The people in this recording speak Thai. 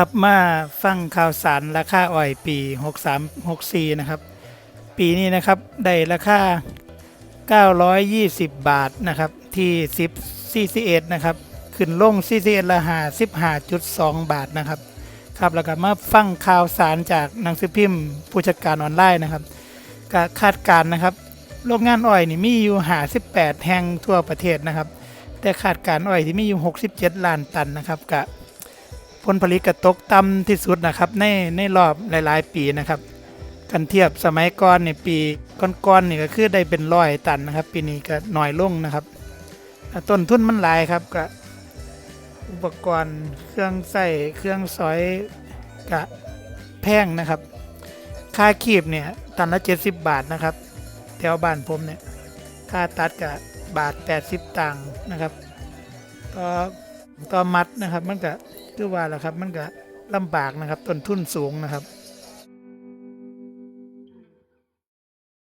ครับมาฟังข่าวสารราคาอ้อยปี 63 64 นะครับ ปีนี้นะครับได้ราคา 920 บาทนะครับที่ 10 CCS นะครับขึ้นลง CCS ละหา15.2 บาทนะครับครับแล้วก็มาฟังข่าวสารจากหนังสือพิมพ์ผู้จัดการออนไลน์นะครับก็คาดการนะครับโรงงานอ้อยนี่มีอยู่58แห่งทั่วประเทศนะครับ แต่คาดการอ้อยที่มีอยู่ 67 ล้านตันนะครับกะ ผลผลิตกระตกต่ำที่สุดนะครับ ในในรอบหลาย ๆ ปีนะครับ กันเทียบสมัยก่อนในปีก่อนๆนี่ก็คือได้เป็นร้อยตันนะครับ ปีนี้ก็น้อยลงนะครับต้นทุนมันหลายครับก็อุปกรณ์เครื่องใส่เครื่องสอยกะแพงนะครับ ค่าคีบเนี่ยตันละ 70 บาทนะครับ แถวบ้านผมเนี่ยค่าตัดกับบาท 80 ตังค์นะครับต่อ ต่อมัดนะครับ มันก็คือว่าแหละครับ มันก็ลำบากนะครับต้นทุนสูงนะครับ